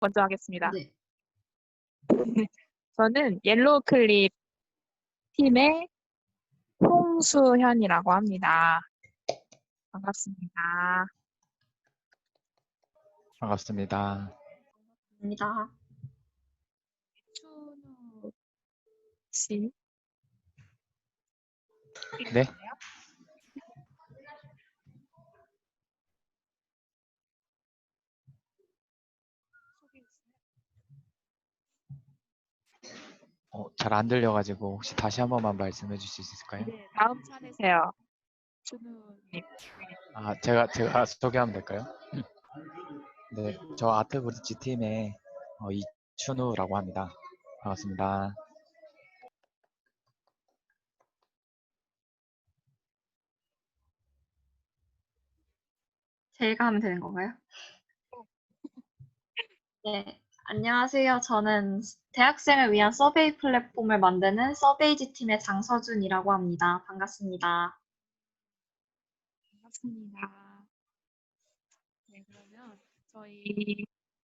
먼저 하겠습니다. 네. 저는 옐로우 클립 팀의 홍수현이라고 합니다. 반갑습니다. 반갑습니다. 입니다. 추누 씨. 네. 어, 잘 안 들려가지고 혹시 다시 한 번만 말씀해 주실 수 있을까요? 네, 다음 차례세요. 추누님. 아, 제가 제가 소개하면 될까요? 네, 저 아트 브릿지 팀의 어, 이춘우라고 합니다. 반갑습니다. 제가 하면 되는 건가요? 네. 안녕하세요. 저는 대학생을 위한 서베이 플랫폼을 만드는 서베이지 팀의 장서준이라고 합니다. 반갑습니다. 반갑습니다. 네, 그러면 저희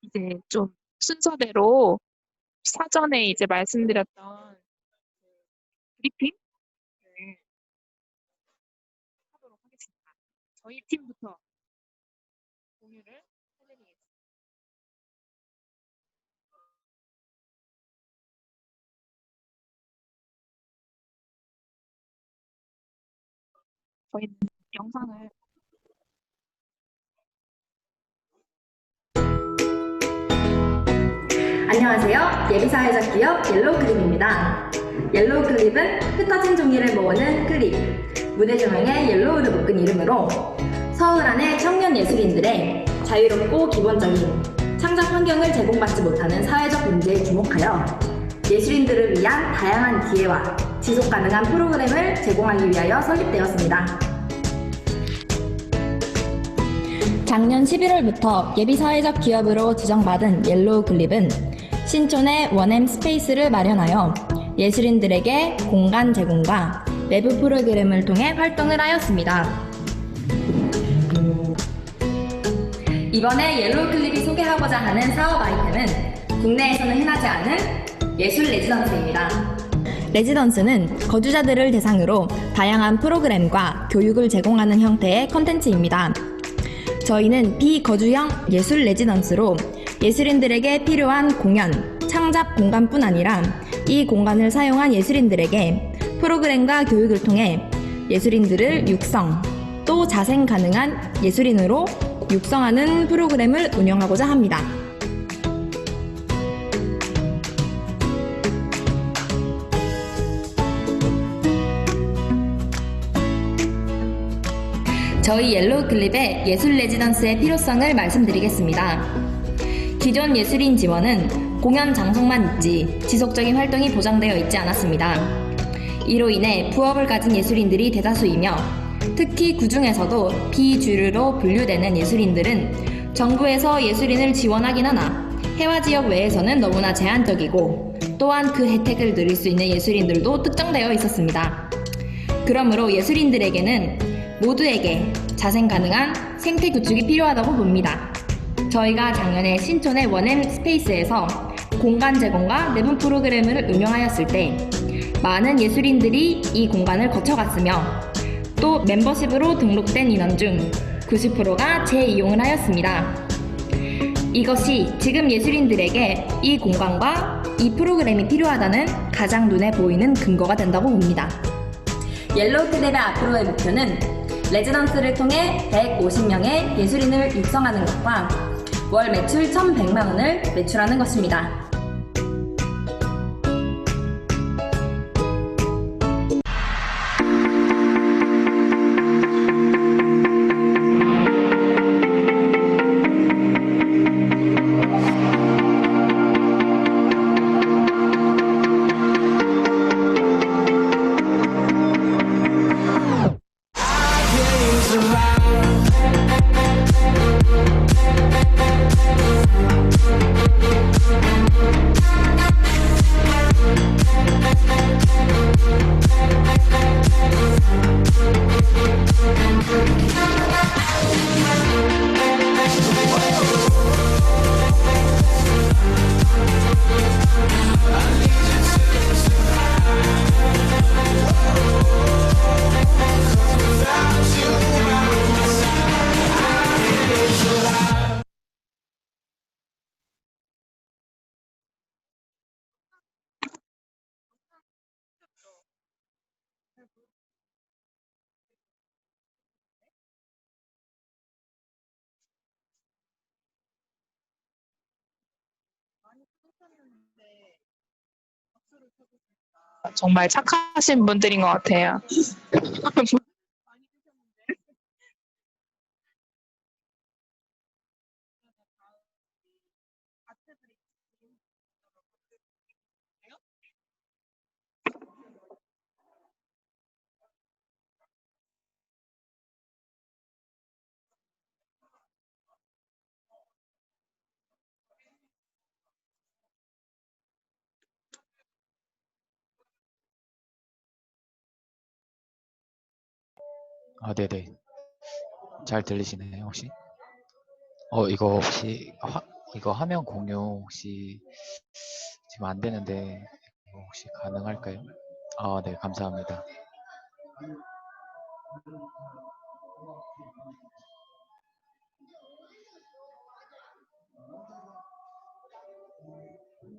이제 좀 순서대로 사전에 이제 말씀드렸던 그 브리핑을 하도록 하겠습니다. 저희 팀부터 저희는 영상을 안녕하세요. 예비사회적 기업 옐로우 클립입니다. 옐로우 클립은 흩어진 종이를 모으는 클립, 무대 조명의 옐로우를 묶은 이름으로 서울 안의 청년 예술인들의 자유롭고 기본적인 창작 환경을 제공받지 못하는 사회적 문제에 주목하여 예술인들을 위한 다양한 기회와 지속 가능한 프로그램을 제공하기 위하여 설립되었습니다. 작년 11월부터 예비사회적 기업으로 지정받은 옐로우 클립은 신촌에 원엠 스페이스를 마련하여 예술인들에게 공간 제공과 외부 프로그램을 통해 활동을 하였습니다. 이번에 옐로우 클립이 소개하고자 하는 사업 아이템은 국내에서는 흔하지 않은 예술 레지던스입니다. 레지던스는 거주자들을 대상으로 다양한 프로그램과 교육을 제공하는 형태의 컨텐츠입니다. 저희는 비거주형 예술 레지던스로 예술인들에게 필요한 공연, 창작 공간뿐 아니라 이 공간을 사용한 예술인들에게 프로그램과 교육을 통해 예술인들을 육성, 또 자생 가능한 예술인으로 육성하는 프로그램을 운영하고자 합니다. 저희 옐로우 클립의 예술 레지던스의 필요성을 말씀드리겠습니다. 기존 예술인 지원은 공연 장소만 있지 지속적인 활동이 보장되어 있지 않았습니다. 이로 인해 부업을 가진 예술인들이 대다수이며 특히 그 중에서도 비주류로 분류되는 예술인들은 정부에서 예술인을 지원하긴 하나 해화 지역 외에서는 너무나 제한적이고 또한 그 혜택을 누릴 수 있는 예술인들도 특정되어 있었습니다. 그러므로 예술인들에게는 모두에게 자생 가능한 생태 구축이 필요하다고 봅니다. 저희가 작년에 신촌의 원엠 스페이스에서 공간 제공과 내분 프로그램을 운영하였을 때 많은 예술인들이 이 공간을 거쳐갔으며 또 멤버십으로 등록된 인원 중 90%가 재이용을 하였습니다. 이것이 지금 예술인들에게 이 공간과 이 프로그램이 필요하다는 가장 눈에 보이는 근거가 된다고 봅니다. 옐로우 클랩의 앞으로의 목표는 레지던스를 통해 150명의 예술인을 육성하는 것과 월 매출 1,100만 원을 매출하는 것입니다. 정말 착하신 분들인 것 같아요. 아, 네네. 잘 들리시나요, 혹시? 어, 이거 혹시, 화, 이거 화면 공유 혹시 지금 안 되는데, 이거 혹시 가능할까요? 아, 네, 감사합니다.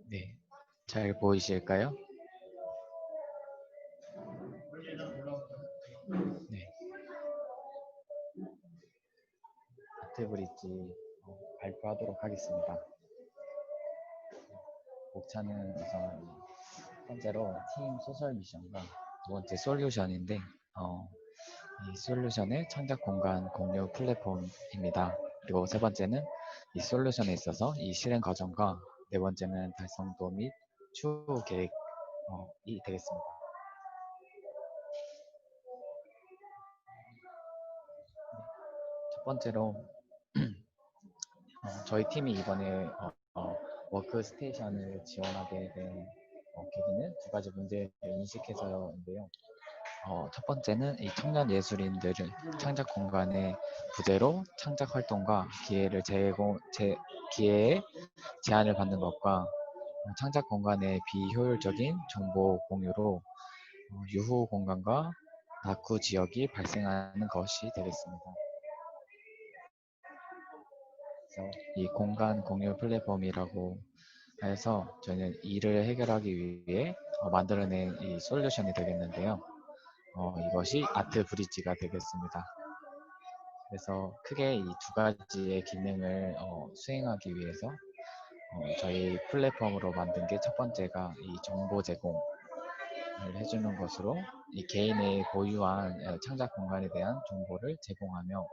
네, 잘 보이실까요? 하겠습니다. 목차는 우선 첫 번째로 팀 소셜 미션과 두 번째 솔루션인데 어, 이 솔루션의 창작 공간 공유 플랫폼입니다. 그리고 세 번째는 이 솔루션에 있어서 이 실행 과정과 네 번째는 달성도 및 추후 계획이 되겠습니다. 첫 번째로 어, 저희 팀이 이번에 어, 어, 워크스테이션을 지원하게 된 어, 계기는 두 가지 문제를 인식해서인데요. 어, 첫 번째는 이 청년 예술인들은 창작 공간의 부재로 창작 활동과 기회를 제공, 제, 기회에 제한을 받는 것과 어, 창작 공간의 비효율적인 정보 공유로 어, 유후 공간과 낙후 지역이 발생하는 것이 되겠습니다. 이 공간 공유 플랫폼이라고 해서 저희는 이를 해결하기 위해 어, 만들어낸 이 솔루션이 되겠는데요. 어, 이것이 아트 브릿지가 되겠습니다. 그래서 크게 이 두 가지의 기능을 어, 수행하기 위해서 어, 저희 플랫폼으로 만든 게 첫 번째가 이 정보 제공을 해주는 것으로 이 개인의 보유한 어, 창작 공간에 대한 정보를 제공하며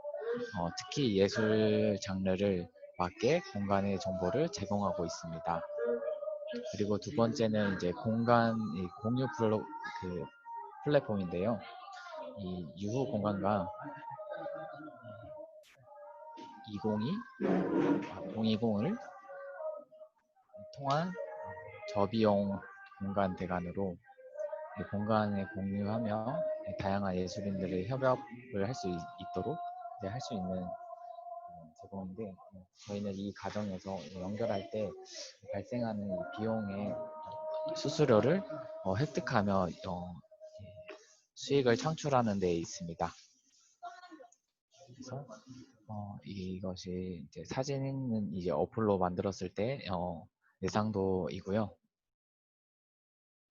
어, 특히 예술 장르를 맞게 공간의 정보를 제공하고 있습니다. 그리고 두 번째는 이제 공간 이 공유 플로, 그 플랫폼인데요. 이 유후 공간과 202, 020을 통한 저비용 공간 대관으로 이 공간을 공유하며 다양한 예술인들의 협업을 할 수 있도록 할 수 있는 어, 제공인데 어, 저희는 이 과정에서 연결할 때 발생하는 이 비용의 수수료를 어, 획득하며 어, 수익을 창출하는 데 있습니다. 그래서 어, 이것이 이제 사진은 이제 어플로 만들었을 때 어, 예상도이고요.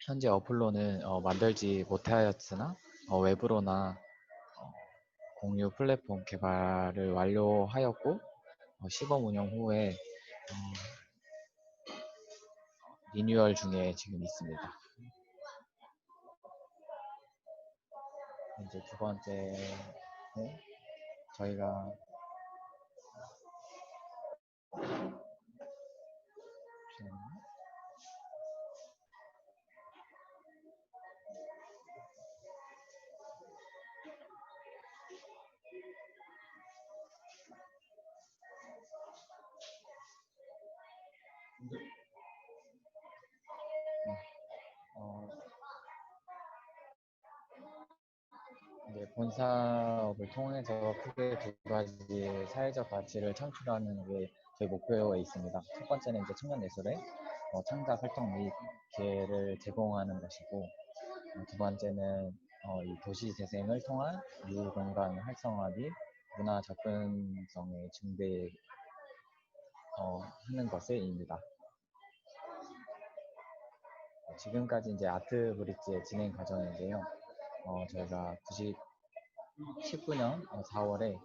현재 어플로는 어, 만들지 못하였으나 어, 어, 공유 플랫폼 개발을 완료하였고 어, 시범 운영 후에 어, 리뉴얼 중에 지금 있습니다. 이제 두 번째는 저희가 본 사업을 통해서 크게 두 가지 사회적 가치를 창출하는 게 저희 목표에 있습니다. 첫 번째는 이제 청년 예술의 어, 창작 활동 및 기회를 제공하는 것이고 어, 두 번째는 어, 이 도시 재생을 통한 유휴 공간 활성화 및 문화 접근성의 증대 어, 하는 것에입니다. 어, 지금까지 이제 아트 브릿지의 진행 과정인데요. 어, 저희가 90, 19년 4월에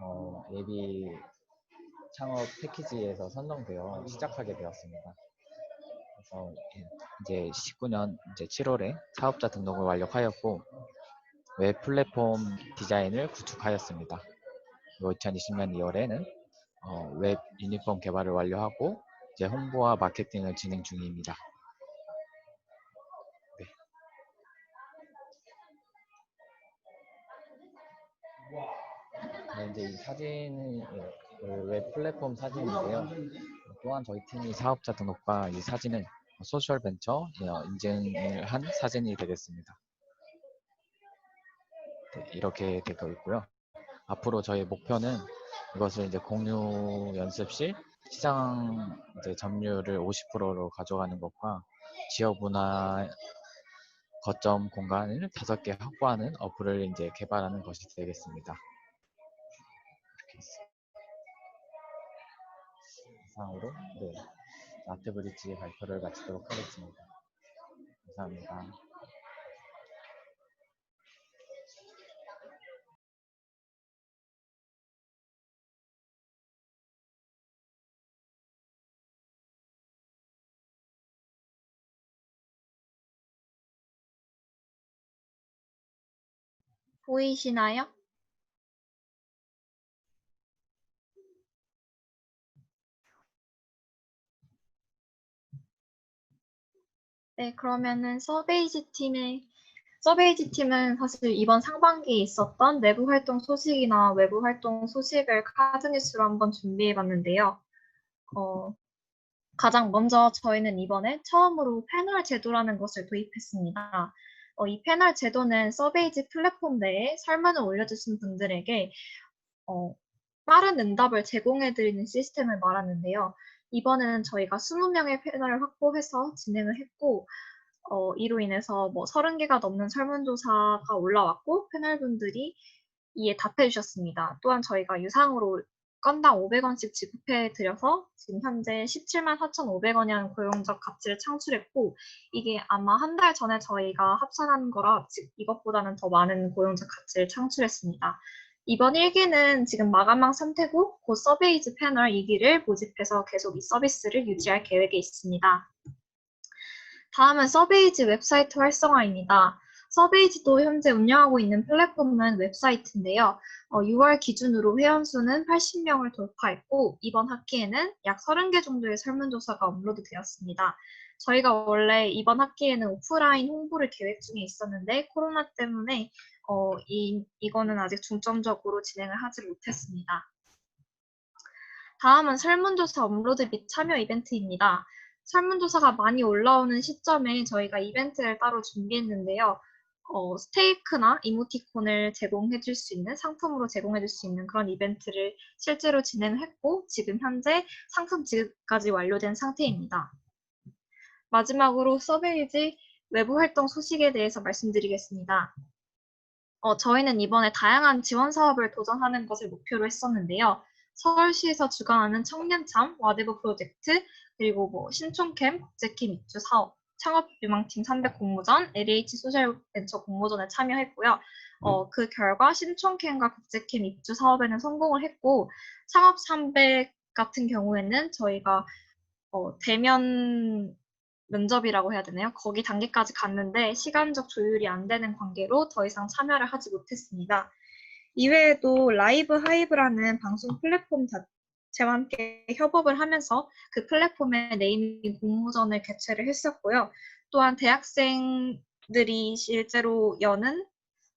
어, 예비 창업 패키지에서 선정되어 시작하게 되었습니다. 그래서 이제 19년 이제 7월에 사업자 등록을 완료하였고 웹 플랫폼 디자인을 구축하였습니다. 그리고 2020년 2월에는 웹 유니폼 개발을 완료하고 이제 홍보와 마케팅을 진행 중입니다. 이제 이 예, 그웹 플랫폼 사진인데요. 또한 저희 팀이 사업자 등록과 이 사진을 소셜 벤처 어, 인증을 한 사진이 되겠습니다. 네, 이렇게 되고 있고요. 앞으로 저희 목표는 이것을 이제 공유 연습실 시장 이제 점유율을 50%로 가져가는 것과 지역 문화 거점 공간을 다섯 개 확보하는 어플을 이제 개발하는 것이 되겠습니다. 이상으로 네, 아트 브릿지의 발표를 마치도록 하겠습니다. 감사합니다. 보이시나요? 네, 그러면은 서베이지 팀의 서베이지 팀은 사실 이번 상반기에 있었던 내부 활동 소식이나 외부 활동 소식을 카드 뉴스로 한번 준비해 봤는데요. 어, 가장 먼저 저희는 이번에 처음으로 패널 제도라는 것을 도입했습니다. 어, 이 패널 제도는 서베이지 플랫폼 내에 설문을 올려주신 분들에게 어, 빠른 응답을 제공해드리는 시스템을 말하는데요. 이번에는 저희가 20명의 패널을 확보해서 진행을 했고, 어, 이로 인해서 뭐 30개가 넘는 설문조사가 올라왔고, 패널분들이 이에 답해 주셨습니다. 또한 저희가 유상으로 건당 500원씩 지급해 드려서 지금 현재 17만 4,500원이라는 고용적 가치를 창출했고, 이게 아마 한 달 전에 저희가 합산한 거라 즉 이것보다는 더 많은 고용적 가치를 창출했습니다. 이번 1기는 지금 마감한 상태고 곧 서베이즈 패널 2기를 모집해서 계속 이 서비스를 유지할 계획에 있습니다. 다음은 서베이즈 웹사이트 활성화입니다. 서베이즈도 현재 운영하고 있는 플랫폼은 웹사이트인데요. 어, 6월 기준으로 회원수는 80명을 돌파했고 이번 학기에는 약 30개 정도의 설문조사가 업로드 되었습니다. 저희가 원래 이번 학기에는 오프라인 홍보를 계획 중에 있었는데 코로나 때문에 어, 이, 이거는 아직 중점적으로 진행을 하지 못했습니다. 다음은 설문조사 업로드 및 참여 이벤트입니다. 설문조사가 많이 올라오는 시점에 저희가 이벤트를 따로 준비했는데요. 어, 스테이크나 이모티콘을 제공해 줄 수 있는 상품으로 제공해 줄 수 있는 그런 이벤트를 실제로 진행했고 지금 현재 상품 지급까지 완료된 상태입니다. 마지막으로 서베이지 외부 활동 소식에 대해서 말씀드리겠습니다. 어, 저희는 이번에 다양한 지원 사업을 도전하는 것을 목표로 했었는데요. 서울시에서 주관하는 청년참, 와드브 프로젝트, 그리고 뭐 신촌캠, 국제캠 입주 사업, 창업 유망팀 300 공모전, LH 소셜 벤처 공모전에 참여했고요. 어, 그 결과 신촌캠과 국제캠 입주 사업에는 성공을 했고, 창업 300 같은 경우에는 저희가 어, 대면 면접이라고 해야 되나요? 거기 단계까지 갔는데 시간적 조율이 안 되는 관계로 더 이상 참여를 하지 못했습니다. 이외에도 라이브 하이브라는 방송 플랫폼 자체와 함께 협업을 하면서 그 플랫폼의 네이밍 공모전을 개최를 했었고요. 또한 대학생들이 실제로 여는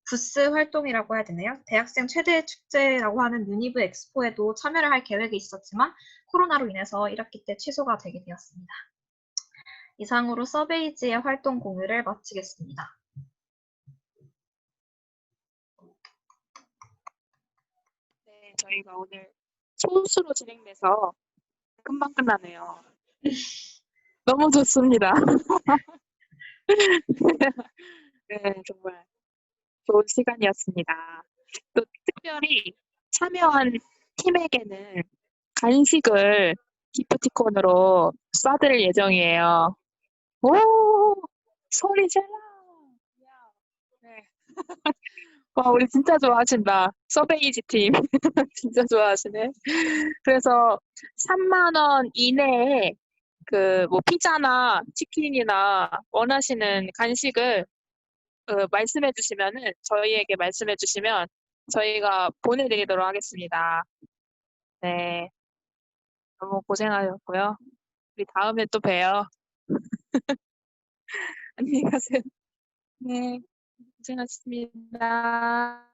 부스 활동이라고 해야 되나요? 대학생 최대 축제라고 하는 유니브 엑스포에도 참여를 할 계획이 있었지만 코로나로 인해서 1학기 때 취소가 되게 되었습니다. 이상으로 서베이지의 활동 공유를 마치겠습니다. 네, 저희가 오늘 소수로 진행돼서 금방 끝나네요. 너무 좋습니다. 네, 정말 좋은 시간이었습니다. 또 특별히 참여한 팀에게는 간식을 기프티콘으로 쏴드릴 예정이에요. 오, 소리 질러! 네. 와, 우리 진짜 좋아하신다. 서베이지 팀. 진짜 좋아하시네. 그래서 3만 원 이내에 그 뭐 피자나 치킨이나 원하시는 간식을 그 말씀해 주시면은 저희에게 말씀해 주시면 저희가 보내드리도록 하겠습니다. 네. 너무 고생하셨고요. 우리 다음에 또 봬요. 안녕히 가세요. 네. 고생하셨습니다.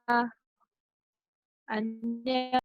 안녕.